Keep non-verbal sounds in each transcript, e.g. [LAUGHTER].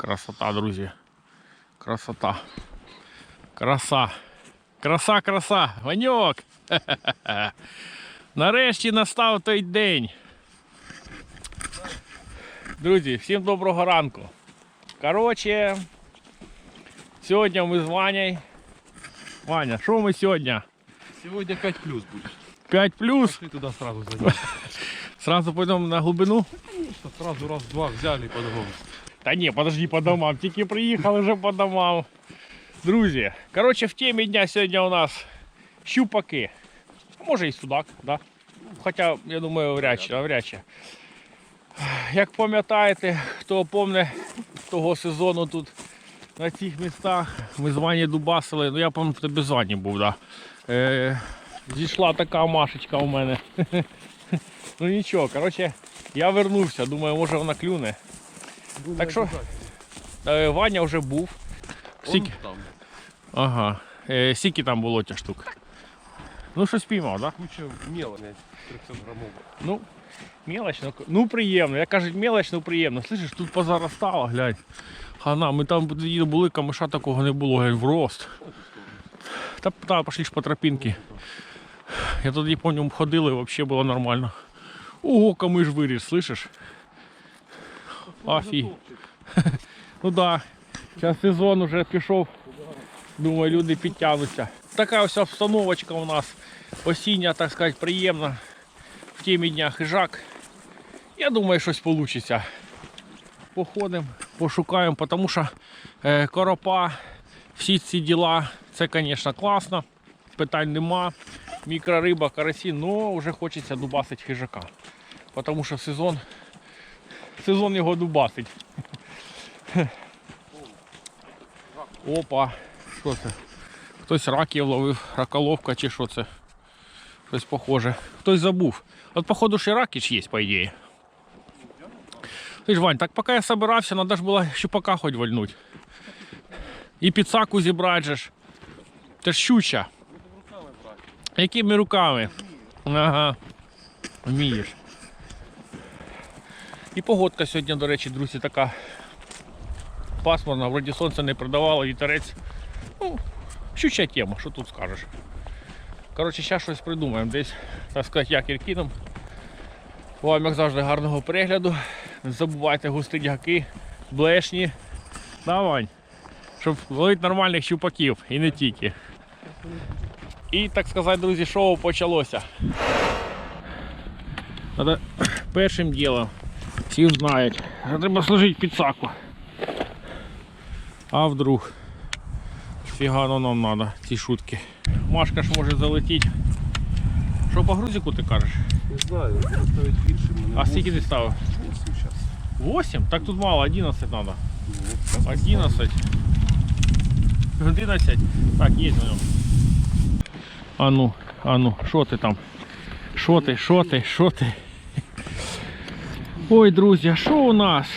Красота, друзі. Красота. Краса. Краса, краса. Ваньок. [LAUGHS] Нарешті настав той день. Друзі, всім доброго ранку. Коротше, сьогодні ми з Ваней. Ваня, що ми сьогодні? Сегодня 5 плюс будет. 5 плюс. Ты туда сразу зайдешь. [LAUGHS] Сразу пойдемо на глибину. Сразу раз-два взяли и по-другому. Та ні, подожди по домам, тільки приїхали вже по домам. Друзі, коротше, в темі дня сьогодні у нас щупаки. Може і судак, да? Хоча, я думаю, вряд чи, вряд чи. Як пам'ятаєте, хто помне того сезону тут на цих містах, ми з Вані дубасили, ну я пам'ятаю, без Вані був, да. Е, зійшла така машечка у мене. [LAUGHS] ну нічого, коротше, я вернувся, думаю, може вона клюне. Так що? Е, Ваня вже був. Скільки? там. Ага. Е, скільки там було тя штук? Ну, щось піймав, так? Куча мела, 300 граммов. Ну, мелоч, ну, ну приємно. Я кажу, мелоч, ну приємно. Слышиш, тут позаростало, глянь. Хана, ми там були, камиша такого не було, глянь, в рост. Та, та пошли ж по тропінки. Я тоді по ньому ходили, взагалі було нормально. Ого, камиш виріс, слышиш? Афі. [LAUGHS] Ну да. Зараз сезон вже пішов. Думаю, люди підтягнуться. Така ось обстановочка у нас осіння, так сказати, приємна. В темі дня хижак. Я думаю, щось вийде. Походимо, пошукаємо, тому що е, коропа, всі ці діла, це, звісно, класно. Питань нема. Мікрориба, карасі, але вже хочеться дубасити хижака. Тому що сезон, сезон його дубасить. Опа, що це? Хтось раків ловив, раколовка чи що це? Щось похоже. Хтось забув. От походу ще раки ж є, по ідеї. Ти ж, Вань, так поки я собирався, треба ж було щупака хоч вальнуть. І підсаку зібрати же ж. Це ж щуча. Якими руками? Ага. Вмієш. І погодка сьогодні, до речі, друзі, така пасмурна, вроді сонце не продавало, вітерець. Ну, щуча тема, що тут скажеш. Коротше, зараз щось придумаємо. Десь, так сказати, якір кинем. Вам, як завжди, гарного перегляду. Не забувайте густить гаки, блешні. Давай. Щоб ловити нормальних щупаків і не тільки. І так сказати, друзі, шоу почалося. Надо першим ділом. Всі знають. Треба служити підсаку. А вдруг? Фіга ну нам надо, ці шутки. Машка ж може залетіти. Що по грузику ти кажеш? Не знаю, ставить більше. А скільки ти ставив? сейчас. 8? Так тут мало, 11 треба. 11. 11. Так, є на ньому. А ну, а ну, що ти там? Що ти, що ти, що ти? Ой, друзі, а що у нас?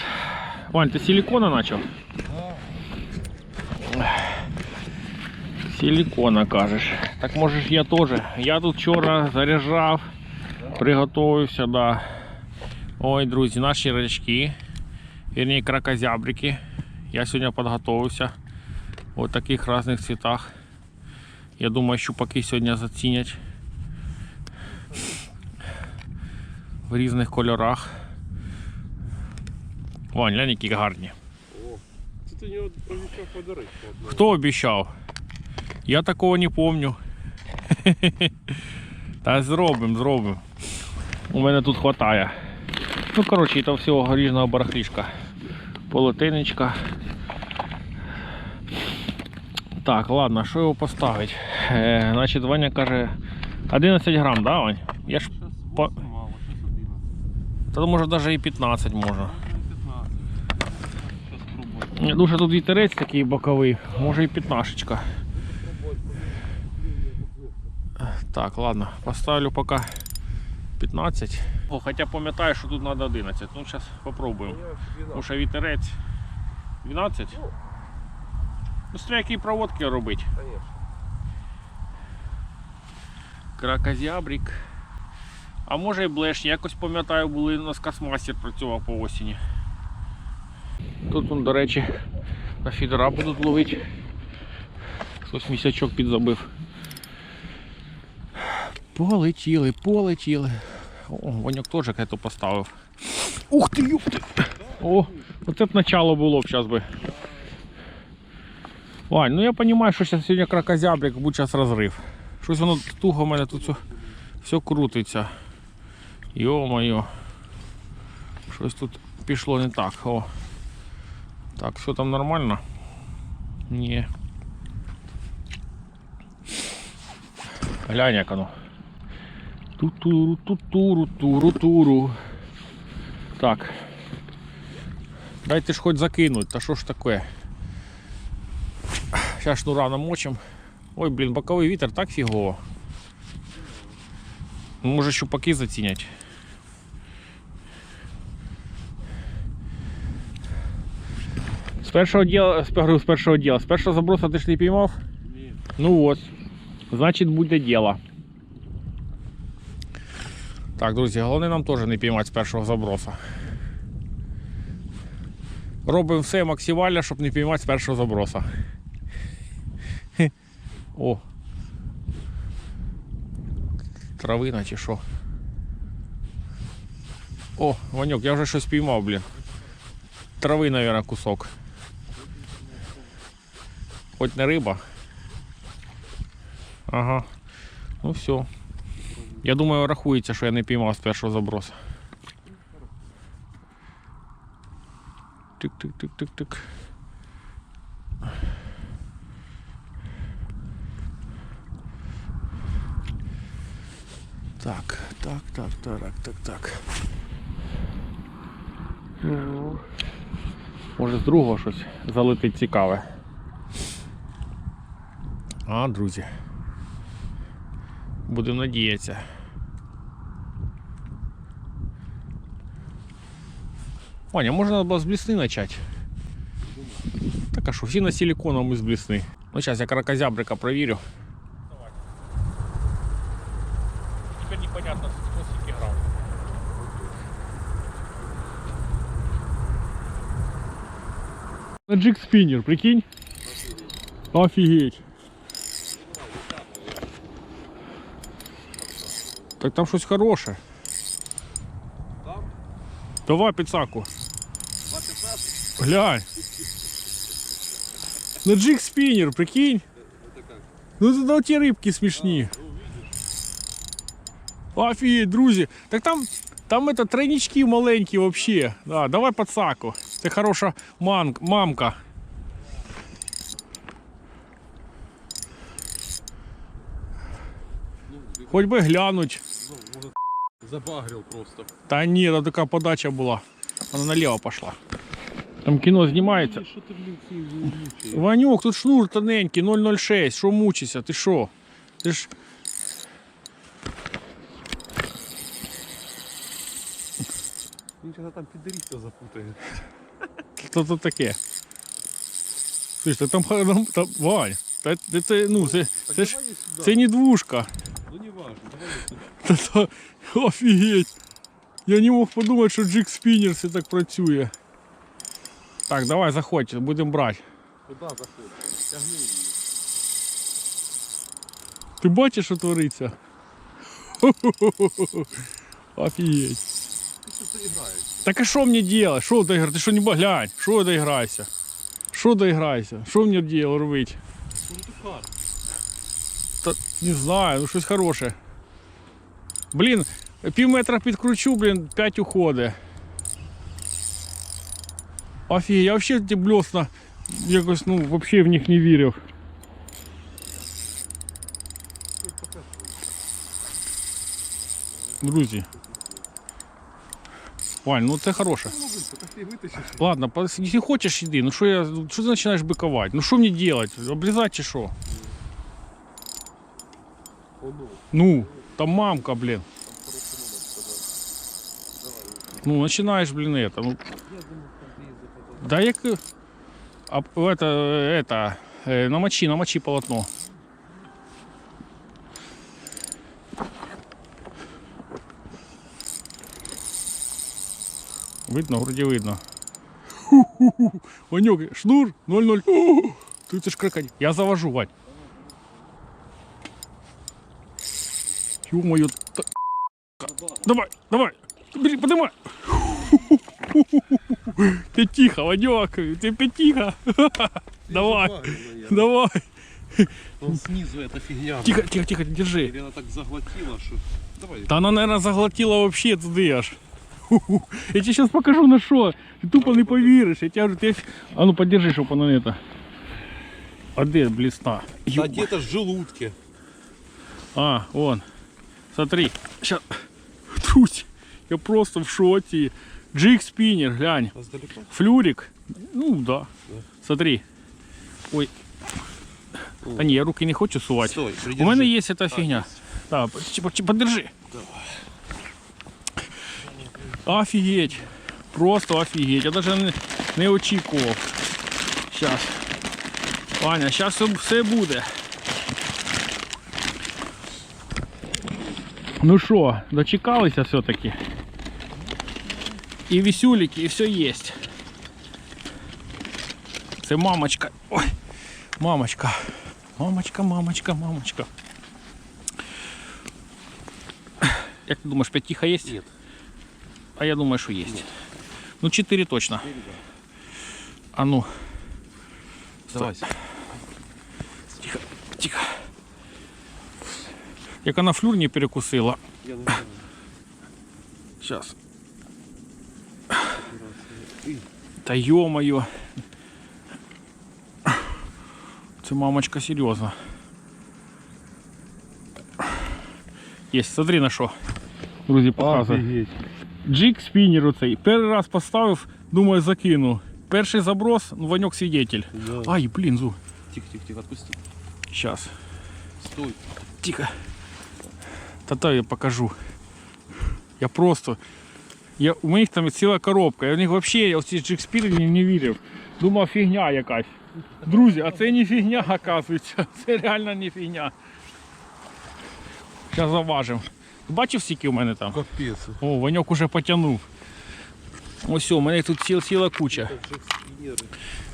Вань, ти силикона почав? Силикона кажеш. Так може ж я теж. Я тут вчора заряджав, приготувався, да. Ой, друзі, наші рачки, вірні кракозябрики. Я сьогодні підготувався в таких різних цвітах. Я думаю, щупаки сьогодні зацінять в різних кольорах. Вань, глянь, які гарні. О, це ти нього обіцяв подарити. Хто обіцяв? Я такого не помню. [LAUGHS] Та зробимо, зробимо. У мене тут хватає. Ну, коротше, це всього різного барахлішка. Полотенечка. Так, ладно, що його поставити? Е, значить, Ваня каже 11 грам, да, Вань? Я ж По- восемь мало, щас 11. та може навіть і 15 можна. 15. Щас спробую. Дуже тут вітерець такий боковий, може і 15. Так, ладно, поставлю поки 15. О, хоча пам'ятаю, що тут треба 11. Ну, зараз спробуємо. Тому що вітерець 12. Ну, які проводки робити. Кракозябрик. А може і блешні. Якось пам'ятаю, були у нас космастер працював по осені. Тут, он, до речі, на фідера будуть ловити. Хтось місячок підзабив. Полетіли, полетіли. О, Ваньок теж какая-то поставив. Ух ти, юпти! О, оце б начало було б зараз би. Вань, ну я розумію, що зараз сьогодні кракозябрик, буде зараз розрив. Щось воно туго в мене тут все, все крутиться. Йо-моє. Щось тут пішло не так. О. Так, все там нормально? Ні. Глянь, як оно. Ту-туру, ту-туру, туру-туру. Так. Дайте ж хоч закинуть, та що ж таке? Сейчас шнура намочим. Ой, блін, боковий вітер так фігово. Ну, Може щупаки зацінять. Першого діла, з, першого діла, з першого заброса ти ж не піймав? Ні. Ну от, значить буде діло. Так, друзі, головне нам теж не піймати з першого заброса. Робимо все максимально, щоб не піймати з першого заброса. О. Травина чи що. О, Ваньок, я вже щось піймав, блін. Трави, мабуть, кусок. Хоч не риба. Ага. Ну все. Я думаю, рахується, що я не піймав з першого забросу. Тик-тик-тик-тик-тик. Так, так, так, так, так, так. Ну, Може з другого щось залетить цікаве. А, друзі. Будемо надіятися. Ваня, можна було з блісни почати. Так а що, всі на силиконом і з блісни. Ну зараз я кракозябрика провірю. Тепер непонятно, хто скільки грав. Джик спіннер, прикинь? Офігеть. Так там щось хороше. Там? Давай підсаку. 2,15? Глянь. На джиг спіннер, прикинь. Это как? Ну це ті рибки смішні. Ну, видишь? Офігеть, друзі. Так там, там это тройнички маленькі вообще. Да, давай подсаку. Це хороша ман, мамка. Ну, ты, Хоч би глянуть. ну, может, забагрил просто. Та ні, там така подача була. Вона наліво пішла. Там кіно знімається. Что ты, блин, все мучаешь? Ванюк, тут шнур тоненький, 006. Що мучишся? Ти що? Ти ж. Он сейчас там пидориста запутает. Що це таке? Слышь, та там, там, там Вань, та, це, це, ну, це, Так це ж давай сюда. це не двушка. Ну не важно, давай сюда. Та, [LAUGHS] та, офігеть. Я не мог подумати, що джик спіннер це так працює. Так, давай заходь, будемо брати. Куда заходишь? Тягни ее. Ти бачиш, що твориться? [LAUGHS] Офігеть. Ты что-то играешь. Так а що мені делать? Що доіграти? Ти що не ба- глянь? Що доіграйся? Що доіграйся? Що мені діло робити? Ну ты карт. Та не знаю, ну щось хороше. Блін, пів метра підкручу, блін, 5 уходить. Офігеть, я взагалі ті блесна якось, ну, взагалі в них не вірив. Друзі. Вань, ну це хороше. Ну, блин, так ты вытащишь. Ладно, пос- если хочешь, иди. Ну что я, что ты начинаешь быковать? Ну что мне делать? Обрезать чи что? О, ну, Ну, Там мамка, блин. Ну, начинаешь, блин, это. Ну... Да я... А, это, это... Э, намочи, намочи полотно. Видно, вроде видно. Ванек, шнур 00. Тут это ж кракань. Я завожу, Вань. Ё-моё. та- Давай, давай. Бери, поднимай. Ты тихо, Ванек, ты тихо. Давай, давай. Он снизу эта фигня. Тихо, тихо, тихо, держи. Или она так заглотила, что... Давай. Та вона, наверное, заглотила вообще туди аж. Я тебе сейчас покажу на що. Ти тупо не повіриш. Я тебе говорю, ти... А ну подержи, воно не это. А де блісна? Да где-то в желудке. А, вон. Смотри. Сейчас. Трусь. Я просто в шоці. Джик спіннер, глянь. А? Флюрик. Ну да. Да. Смотри. Ой. Та ні, я руки не хочу сувати. Стой, У мене є ця фігня. Так, поч- поч- подержи. Офігеть. Просто офігеть. Я навіть не, не очікував. Зараз все, все буде. Ну що, дочекалися все-таки. І вісюліки, і все є. Це мамочка. Ой, мамочка. Мамочка, мамочка, мамочка. Як ти думаєш, п'ятиха є? Нет. А я думаю, що є. Ну, 4 точно. А ну, Давай. Як вона флюр не перекусила. Я Сейчас. Та ё-моё. Це мамочка серйозно. Єсть, смотри на що. Друзі. Офигеть. Джик спіннер оцей. Перший раз поставив, думаю, закину. Перший заброс, ну, Ваньок свидетель. Да. Ай, блін, зу. Тихо, тихо, тихо, отпусти. Сейчас. Стой. Тихо. Та-та я покажу. Я просто. Я, у них там ціла коробка. Я в них взагалі я в ці джик не вірив. Думав, фігня якась. Друзі, а це не фігня, оказується. [LAUGHS] Це реально не фігня. Зараз заважимо. Бачив, скільки у мене там? Капец. О, Ваньок уже потягнув. Ось у мене тут ціла, ціла куча.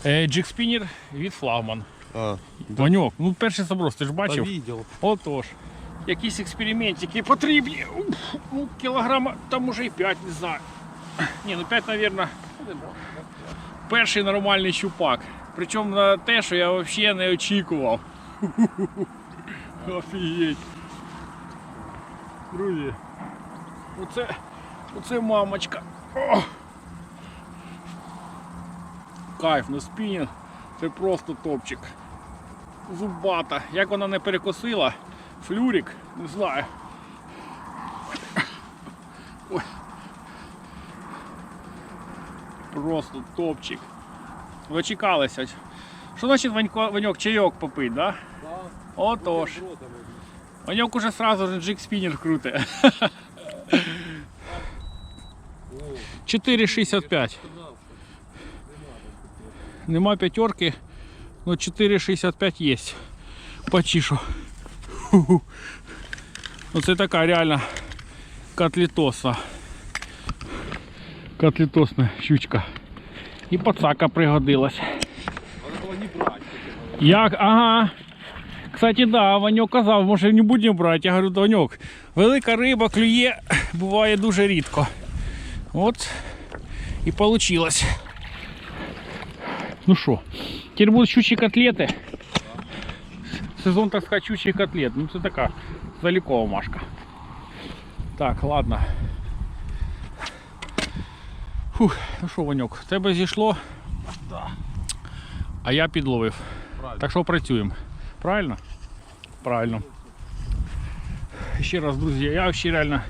Е, джик від флагман. А, Ваньок, ну перший заброс, ти ж да бачив? видел. Отож. Якісь експериментики потрібні. Ну, кілограма, там уже і 5, не знаю. Ні, ну 5, мабуть. Перший нормальний щупак. Причому на те, що я взагалі не очікував. Офігеть. Друзі. Оце, оце мамочка. О! Кайф, ну спінінг. Це просто топчик зубата. Як вона не перекосила, флюрик, не знаю. Ой. Просто топчик. Дочекалися. Що значить Ванько, Ваньок чайок попить, да? Да. Отож. Ваньок уже сразу же джик спіннер круте. 4,65. Нема п'ятерки, но 4,65 є. Почишу. Ну це така реально котлетосна. Котлетосна щучка. І пацака пригодилась. Брать. Як? Ага. Кстати, да, Ваньок казав, може не будемо брати. Я говорю, Ваньок, велика риба клює, буває дуже рідко. От і вийшло. Ну що, тепер будуть щучі котлети. Сезон, так сказати, щучий котлет. Ну це така залікова машка. Так, ладно. Фух, ну що, Ваньок, тебе зійшло, Да. а я підловив. Правильно. Так що працюємо. Правильно? Правильно. Ще раз, друзі, я ще реально.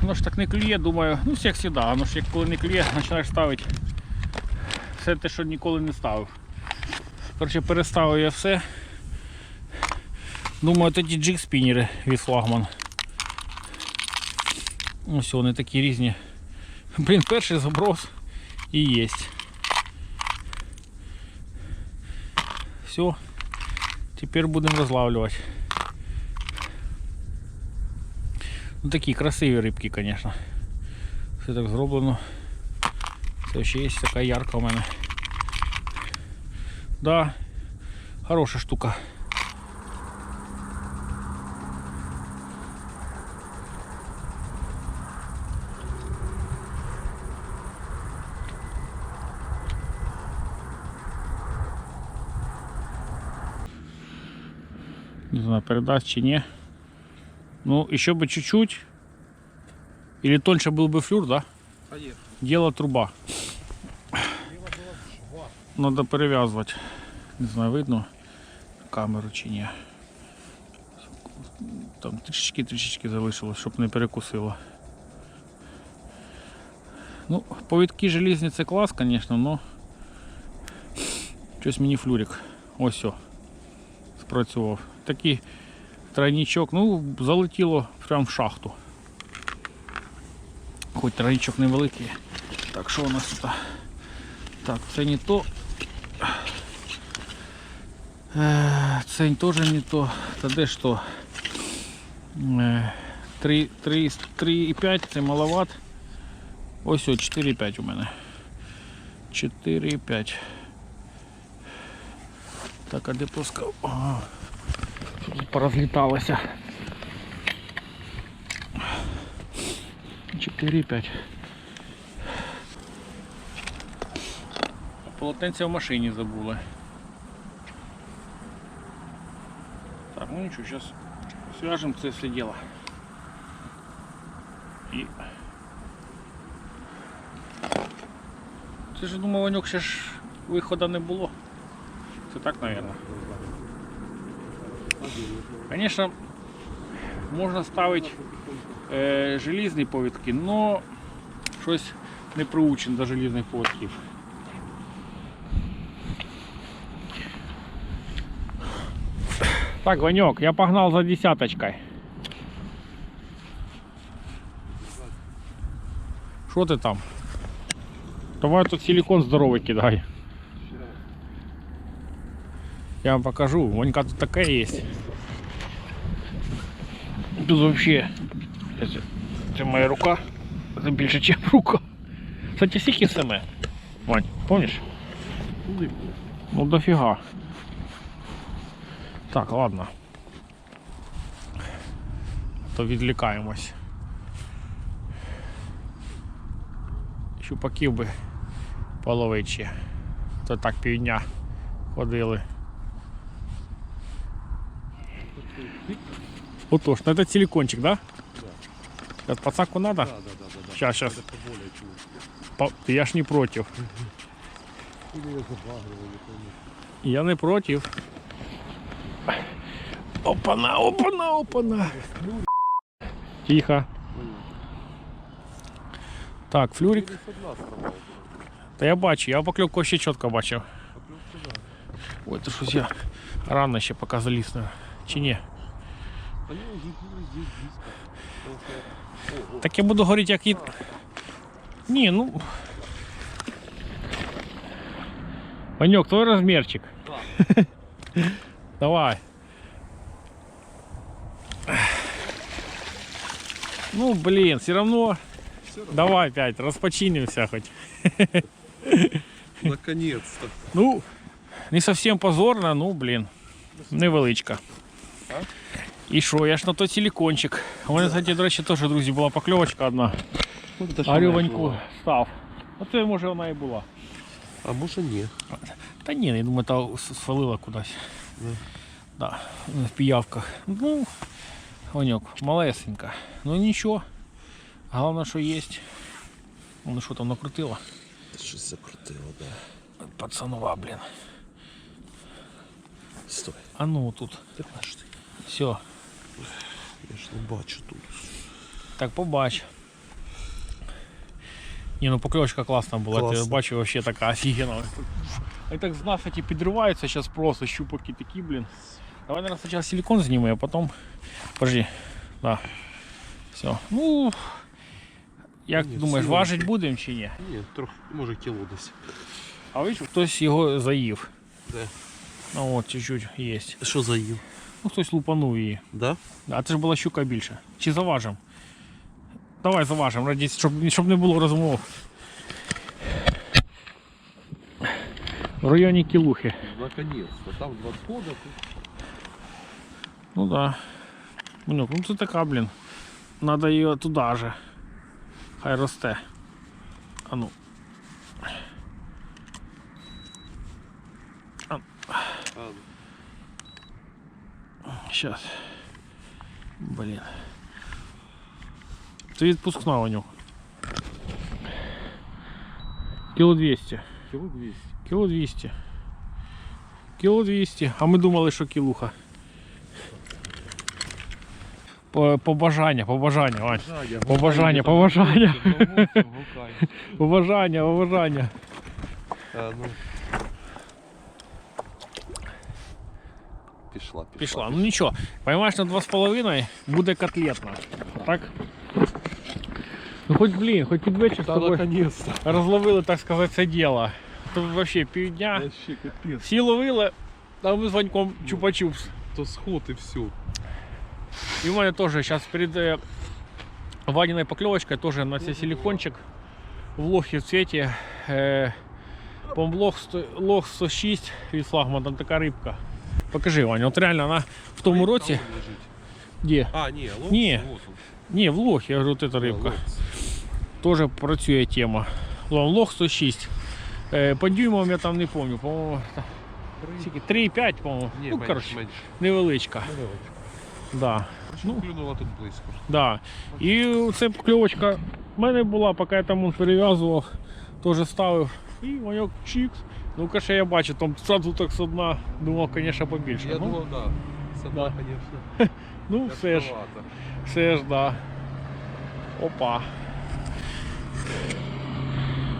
Воно ж так не клює, думаю, ну як завжди, воно ж як коли не клює, починаєш ставити все те, що ніколи не ставив. Коротше, переставив я все. Думаю, тоді джик спіннери від флагман. Ось вони такі різні. Блін, перший заброс і єсть. Все. Теперь будем розлавлювати. Ну такі красиві рибки, конечно. Все так зроблено. Це ще є така ярка у мене. Да, хороша штука. Не знаю, передаст чи не. Ну, еще бы чуть-чуть. Или тоньше был бы флюр, да? Конечно. Дело труба. Надо перев'язувати. Не знаю, видно камеру чи ні. Там трішечки-трішечки залишилось, щоб не перекусило. Ну, повідки желізні це клас, звісно, но щось мені флюрик. Ось о. Спрацював. Такий тройничок, ну, залетіло прямо в шахту. Хоч тройничок невеликий. Так, що у нас тут? Так, це не то. Е, Це теж не то. Та де ж то? Е, 3, 3, 3,5 це маловат. Ось о, 4,5 у мене. 4,5. Так, а де плоска? Ага. Порозліталося. 4,5. Полотенце в машині забули. Так, ну нічого, зараз свяжемо це все діло. І... Це ж думаю, Ванюк, ще ж виходу не було. Це так, мабуть. Звісно, можна ставити е, желізні повідки, але щось не приучен до желізних поводків. Так, Ванек, я погнал за десяточкой. Что ты там? Давай тут силикон здоровый кидай. Я вам покажу. Ванька тут такая есть. Тут вообще... Це, це моя рука. Це більше, ніж рука. Кстати, скільки саме? Вань, помнишь? Ну дофига. Так, ладно. То відлікаємось. Щупаків би половить ще. То так півдня ходили. Отож, ну это силикончик, да? Да. Пацаку надо? Да, да, да, да, да. Щас, щас. Это поболее чуть. По- Я ж не против. [LAUGHS] Или я забагривал, не помню. Я не против. Опана, опана, опана. Тихо. Так, флюрик. Или с одна сторона. Та я бачу, я покльовку ще чітко бачив. Поклевка, да. Ой, то щось я рано ще поки заліз на. Чи ні? Так я буду говорити, як і. Ні, ну. Ванек, твой розмірчик. [LAUGHS] Давай. Ну, блин, все равно. всё равно. Давай опять, распочинимся хоть. Наконец-то. Ну, не совсем позорно, ну, блін, невеличка. І що, я ж на той силикончик. У мене, кстати, до речі, теж, друзі, була покльовочка одна. А рюваньку став. Оце може вона і була. А може ні. Та ні, я думаю, та с- свалила кудись. Ну. Да, в піявках. Ну, Ваньок, малесенька. Ну нічого. Головне, що є. Ну що там накрутила? Щось закрутило, да. Пацанова, блін. Стой. А ну тут. Ти бачиш ти? Все. Я ж не бачу тут. Так, побач. Ні, ну покльовочка класна була, ти Класно. бачу, вообще така офігенна. А так з нас эти підриваються зараз просто щупаки такі, блін. Давай, наверное, спочатку силикон знімемо, а потім. Подожди. Да. Все. Ну. Як Ні, думаєш, сильно. важить будемо чи ні? Ні, трохи, може кіло десь. А бачиш, хтось його заїв. Де? Ну от, чуть-чуть є. Що заїв? Ну хтось лупанув її. Да? А це ж була щука більше. Чи заважимо? Давай заважимо, раді, щоб, щоб не було розмов. В районі Кілухи. Наконец-то. Там два схода. тут Ну да. Ну це така, блін. Надо її туди же. Хай росте. А ну. Сейчас. Блін. Це відпускна у нього. Кіло 200. кило 200. Кіло 200. Кіло 200. А ми думали, що кілуха. По- Побажання, побажання, Вань. Побажання, побажання. Побажання, побажання. Пішла, пішла. Пішла. Ну нічого, поймаєш на 2,5 буде котлетна. Так? Ну хоч блін, хоч під вечір з Та тобою наконец-то. розловили, так сказати, це діло. То взагалі півдня. Вообще капец. Всі ловили, а ми з Ваньком чупа-чупс. То сход и все. И у меня тоже сейчас перед э, Ваниной поклевочкой тоже на себе силикончик в лохе в цвете. Э, по лох, сто- лох 106 від флагман, там така рибка. Покажи, Ваня, от реально вона в тому році. Де? А, не, вот он. Ні, в лохі, я говорю, от эта рибка. Теж працює тема. Лон- Лох 106. Е, по дюймам я там не пам'ятаю, по-моєму, 3,5, по-моєму. Ну, коротше, невеличка. Невеличко. Да. Ну, клюнула тут близько. Да. І це кльовочка в мене була, поки я там он перев'язував, теж ставив. І ваньок чікс. Ну, каже, я бачу, там сразу так со дна, думав, звісно, побільше. Я ну, думал, да. С одна, Да. конечно, [LAUGHS] ну все ж, все ж, да. Опа.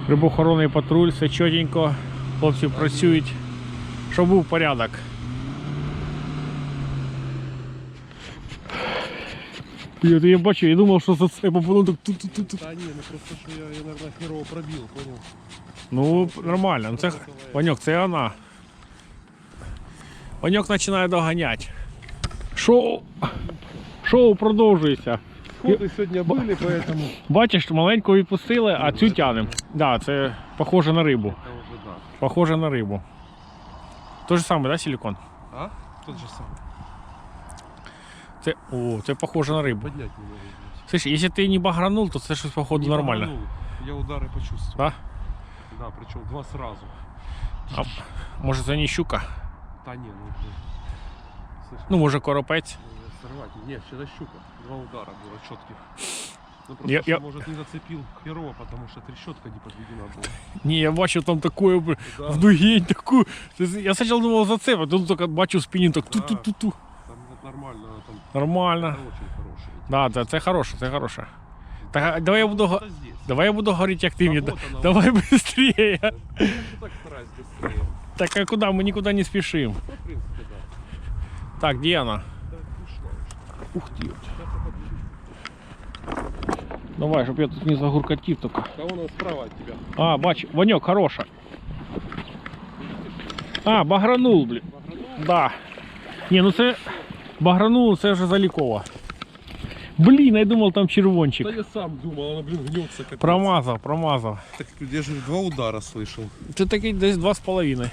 Рибохоронний патруль, все чотенько. Хлопці працюють, щоб був порядок. Я, я бачу, я думав, що за це, бо воно так тут-тут-тут. Да не, ну просто что я, я наверное, херово пробил, понял? Ну, нормально. Ну, Це, Ваньок, це вона. Ваньок починає доганяти. Шоу. Шоу продовжується. Сходы сегодня были, поэтому... Бачиш, маленьку відпустили, а цю тянемо. Да, це похоже на рибу. Это уже да. Похоже на рибу. То же саме, да, силикон? А? Тот же самый. Це, о, це похоже на рибу. Поднять не могу. Слышь, якщо ти не багранув, то це щось походу Не нормально. баганул. Я удары почувствовал. Да? Да, причем два сразу. А, може це не щука? Да не, ну... блин. Слышь, Ну, може коропець. надо сорвать. Нет, вчера щука. Два удара было четких. Ну просто, Я- что, я- может, не зацепил херово, потому что трещотка не подведена была. Ні, я бачу там таку б- Да, в дугі таку. Це- Я спочатку думав за це, а тут так бачу в спині так ту-ту-ту-ту. там вот нормально, там Нормально. это очень хороший. Да, да, це хороше, це хороше. Так, а давай я буду, го- Это здесь. давай я буду говорити, як ти мені. вот она. Давай быстрее. Я так стараюсь быстрее. Так а куди? Ми нікуди не спішимо. Ну, в принципе, да. Так, де вона? Да, пришла уже. Ух ти. Сейчас я подвижу. Давай, щоб я тут не загуркотів тільки. Да вон она справа от тебя. А, бач, Ваньок, хороша. А, багранул, блін. Багранул? Да. Ні, ну це багранул, це вже залікова. Блін, я думав там червончик. Да я сам думал, она, блин, гнется как Промазав, промазав. Так, я же два удара слышал. Це такий десь два з половиною.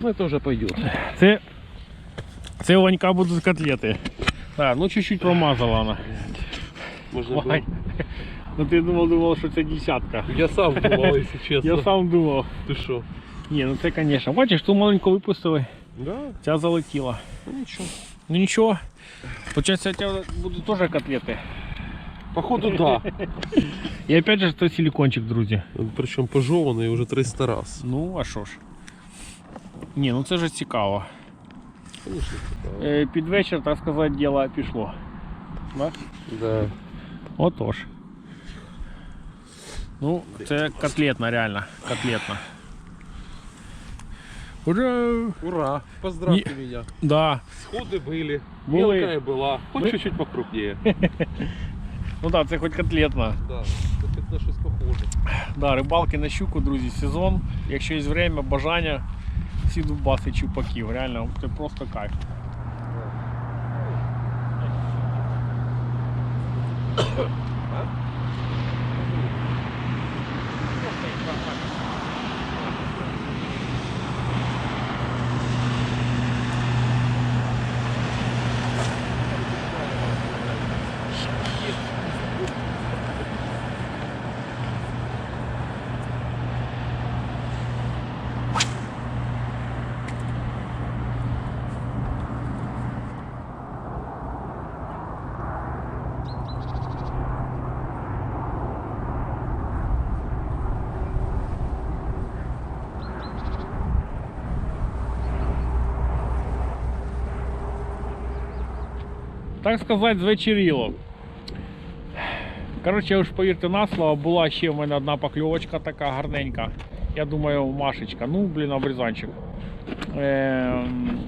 Ну, это уже пойдет. Це, це у Ванька будуть котлети. Так, ну чуть-чуть промазала вона. Можно Вань, ну ти думав, думав, що це десятка. Я сам думал, если честно. Я сам думав. Ты что? Ні, ну це, звісно. Бачиш, ту маленьку випустили, Да? ця залетіла. Ну ничего. Ну нічого. Получается, у тебя будут тоже котлеты. Походу, да. [LAUGHS] И опять же, это силикончик, друзі. Причем пожеванный уже 300 раз. Ну, а що ж. Ні, ну це ж цікаво. Конечно. Е, під вечір, так сказати, діло пішло. Да? Да. Отож. Ну, це котлетна, реально. Котлетна. Ура! Ура! Поздравьте меня. Да. Сходы были. Были. Мелкая была. Хоть Мы- чуть-чуть покрупнее. [LAUGHS] Ну так, це хоч котлетна. Да. Это на что похоже. Да, рибалки на щуку, друзі, сезон. Якщо є время, бажання, всі дубаси чупаків. Реально, це просто кайф. Так сказати, звечеріло. Коротше, ви ж повірте на слово, була ще в мене одна покльовочка така гарненька. Я думаю, Машечка. Ну, блін, обрізанчик. Ем,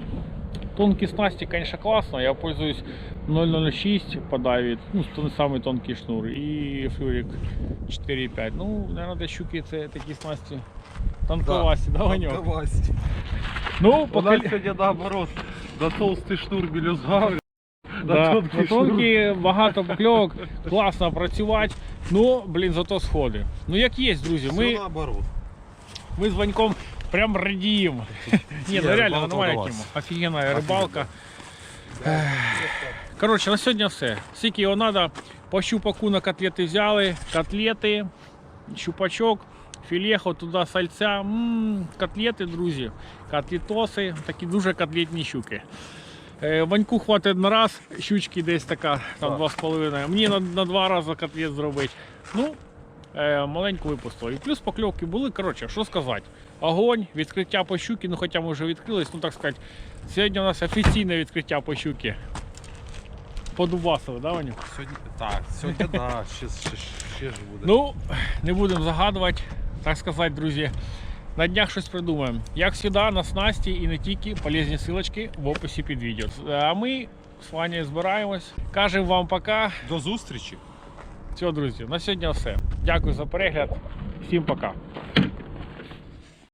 Тонкі снасті, звісно, класно. Я пользуюсь 006 по Давід, ну, той самий тонкий шнур, і флюрик 4,5. Ну, наверное, для щуки це такі снасті тонковасті, да, Ваньок? Тонковасті. Ну, У поки... нас сьогодні наоборот. На толстий шнур білюзга. Да, На тонкі багато покльовок, класно працювати. Ну, блін, зато сходи. Ну як є, друзі, ми, наоборот. ми з Ваньком прям радіємо. [LAUGHS] Ні, ну реально, нормальна тема. Офігенна рибалка. Коротше, на сьогодні все. Скільки його треба, по щупаку на котлети взяли, котлети, щупачок, філехо, туди сальця. М, котлети, друзі, котлетоси, такі дуже котлетні щуки. Е, Ваньку хватить на раз, щучки десь така, там два з половиною. Мені на, на два рази котлет зробити. Ну, е, маленьку випустили. І плюс покльовки були. Коротше, що сказати. Огонь, відкриття по щуки, ну хоча ми вже відкрились, ну так сказати, сьогодні у нас офіційне відкриття по щуки. Подубасили, да, Ваню? Сьогодні, так, сьогодні ще, ще, ще ж буде. Ну, не будемо загадувати, так сказати, друзі. На днях щось придумаємо. Як завжди, на снасті і не тільки полезні силочки в описі під відео. А ми з Ванею збираємось. Кажемо вам пока. До зустрічі. Все, друзі, на сьогодні все. Дякую за перегляд. Всім пока.